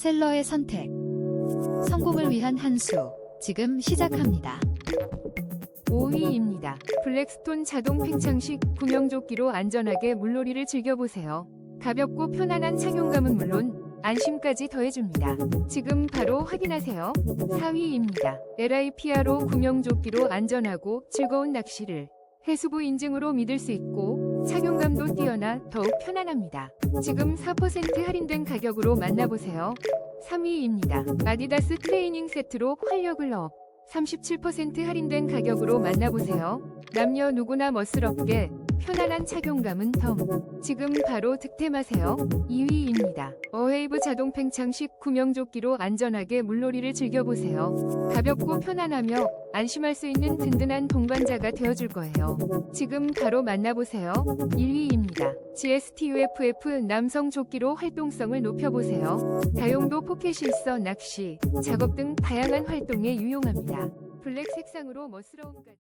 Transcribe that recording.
셀러의 선택. 성공을 위한 한 수. 지금 시작합니다. 5위입니다. 블랙스톤 자동 팽창식 구명조끼로 안전하게 물놀이를 즐겨보세요. 가볍고 편안한 착용감은 물론 안심까지 더해줍니다. 지금 바로 확인하세요. 4위입니다. LIPRO 구명조끼로 안전하고 즐거운 낚시를 해수부 인증으로 믿을 수 있고 착용감도 뛰어나 더욱 편안합니다. 지금 4% 할인된 가격으로 만나보세요. 3위입니다. 아디다스 트레이닝 세트로 활력을 업. 37% 할인된 가격으로 만나보세요. 남녀 누구나 멋스럽게 편안한 착용감은 덤. 지금 바로 득템하세요. 2위입니다. 어웨이브 자동 팽창식 구명조끼로 안전하게 물놀이를 즐겨보세요. 가볍고 편안하며 안심할 수 있는 든든한 동반자가 되어줄 거예요. 지금 바로 만나보세요. 1위입니다. GSTUFF 남성 조끼로 활동성을 높여보세요. 다용도 포켓이 있어 낚시, 작업 등 다양한 활동에 유용합니다. 블랙 색상으로 멋스러움까지.